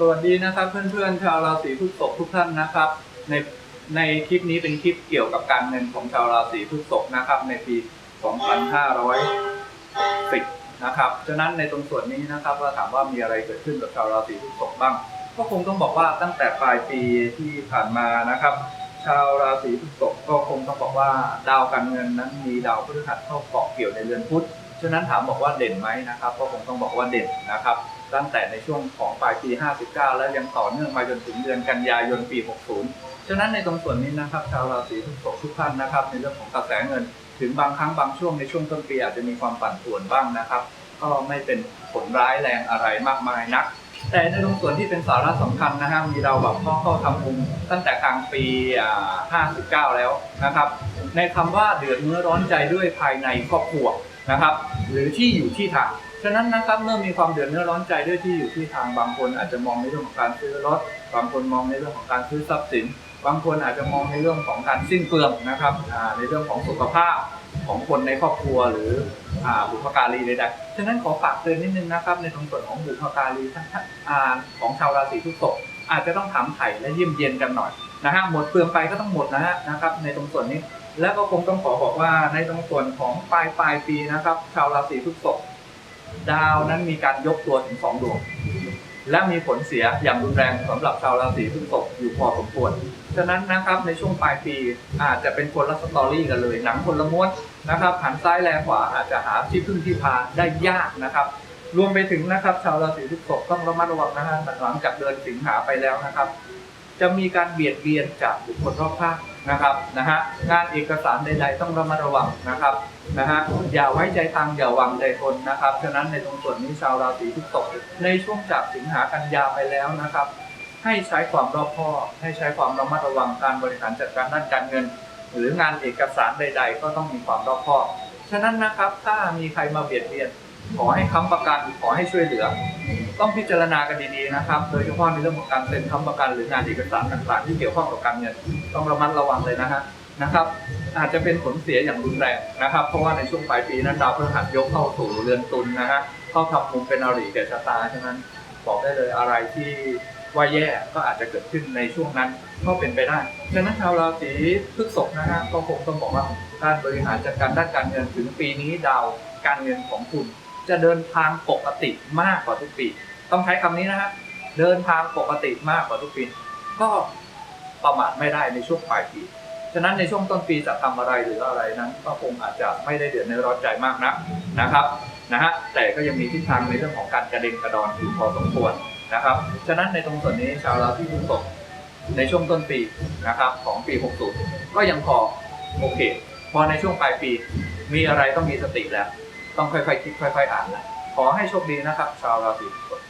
สวัสดีนะครับเพื่อนๆชาวราศีพฤษภทุกท่านนะครับ ในในคลิปนี้เป็นคลิปเกี่ยวกับการเงินของชาวราศีพฤษภนะครับ ในปี 2510นะครับฉะนั้นในตรงส่วนนี้นะครับเราถามว่ามีอะไรเกิดขึ้นกับชาวราศีพฤษภบ้าง ก็คงต้องบอกว่าตั้งแต่ปลายปีที่ผ่านมานะครับ ชาวราศีพฤษภก็คงต้องบอกว่าดาวการเงินนั้นมีดาวพฤหัสเข้าเกาะเกี่ยวในเรือนพุธฉะนั้นถามบอกว่าเด่นไหมนะครับ ก็คงต้องบอกว่าเด่นนะครับ ตั้งแต่ในช่วงของปลายปี 59 แล้วยังต่อเนื่องมาจนถึงเดือนกันยายนปี 60 ฉะนั้นในตรงส่วนนี้นะครับชาวราศีพฤษภทุกท่านนะครับ ในเรื่องของกระแสเงิน ถึงบางครั้งบางช่วงในช่วงต้นปีอาจจะมีความปั่นป่วนบ้างนะครับ ก็ไม่เป็นผลร้ายแรงอะไรมากมายนัก แต่ในตรงส่วนที่เป็นสาระสำคัญนะฮะมีเราแบบเข้าเข้าทำมุมตั้งแต่กลางปี 59 แล้วนะครับ ในคำว่าเดือดเนื้อร้อนใจด้วยภายในครอบครัวนะครับ หรือที่อยู่ที่ทาง ฉะนั้นนะครับเมื่อมีความเดือดเนื้อร้อนใจด้วยที่อยู่ที่ทางบางคนอาจจะมองในเรื่องของการซื้อรถ บางคนมองในเรื่องของการซื้อทรัพย์สิน บางคนอาจจะมองในเรื่องของการสิ้นเปลืองนะครับในเรื่องของสุขภาพของคนในครอบครัวหรือบุพการีใดๆฉะนั้นขอฝากเตือนนิดนึงนะครับ ในตรงส่วนของบุพการีทั้งของชาวราศีพฤษภอาจจะต้องถามไถ่และเยี่ยมเยียนกันหน่อยนะฮะหมดเปลืองไปก็ต้องหมดนะฮะนะครับ ในตรงส่วนนี้ แล้วก็คงต้องขอบอกว่าในตรงส่วนของปลายปลายปีนะครับ ชาวราศีพฤษภ ดาวนั้นมีการยกตัวถึงสองดวง และมีผลเสียอย่างรุนแรงสำหรับชาวราศีพฤษภอยู่พอสมควรฉะนั้นนะครับในช่วงปลายปีอาจจะเป็นคนละสตอรี่กันเลยหนังคนละม้วนนะครับหันซ้ายแลขวาอาจจะหาที่พึ่งที่พาได้ยากนะครับรวมไปถึงนะครับชาวราศีพฤษภต้องระมัดระวังนะฮะหลังจากเดือนสิงหาไปแล้วนะครับ จะมีการเบียดเบียนจากบุคคลรอบข้างนะครับนะฮะงานเอกสารใดๆต้องระมัดระวังนะครับนะฮะอย่าไว้ใจทางอย่าวางใจคนนะครับฉะนั้นในตรงส่วนนี้ชาวราศีพฤษภในช่วงจากสิงหากันยาไปแล้วนะครับ ให้ใช้ความรอบคอบให้ใช้ความระมัดระวังการบริหารจัดการด้านการเงิน หรืองานเอกสารใด ๆ ก็ต้องมีความรอบคอบฉะนั้นนะครับถ้ามีใครมาเบียดเบียน ขอให้ค้ำประกันขอให้ช่วยเหลือ ต้องพิจารณากันดีๆนะครับ โดยเฉพาะในเรื่องของการเซ็นค้ำประกันหรืองานเอกสารต่างๆ ที่เกี่ยวข้องกับการเงินต้องระมัดระวังเลยนะฮะนะครับ อาจจะเป็นผลเสียอย่างรุนแรงนะครับ เพราะว่าในช่วงปลายปีนั้นดาวพฤหัสยกเข้าสู่เรือนตุลนะฮะเข้าทำมุมเป็นอริแก่ชะตาฉะนั้นบอกได้เลยอะไรที่ว่าแย่ก็อาจจะเกิดขึ้นในช่วงนั้นก็เป็นไปได้ฉะนั้นชาวราศีพฤษภนะฮะก็คงต้องบอกว่าการบริหารจัดการด้านการเงินถึงปีนี้ดาวการเงินของคุณ จะเดินทางปกติมากกว่าทุกปี ต้องใช้คำนี้นะฮะเดินทางปกติมากกว่าทุกปี ก็ประมาทไม่ได้ในช่วงปลายปีฉะนั้นในช่วงต้นปีจะทำอะไรหรืออะไรนั้น ก็คงอาจจะไม่ได้เดือดในร้อนใจมากนักนะครับนะฮะแต่ก็ยังมีทิศทางในเรื่องของการกระเด็นกระดอนอยู่พอสมควรนะครับฉะนั้นในตรงส่วนนี้ชาวราศีพฤษภในช่วงต้นปีนะครับของปี 60 ก็ยังพอโอเค พอในช่วงปลายปีมีอะไรต้องมีสติแล้ว ต้องค่อยๆคิดค่อย ๆ อ่านแล้วขอให้โชคดีนะครับ ชาวราศีพฤษภ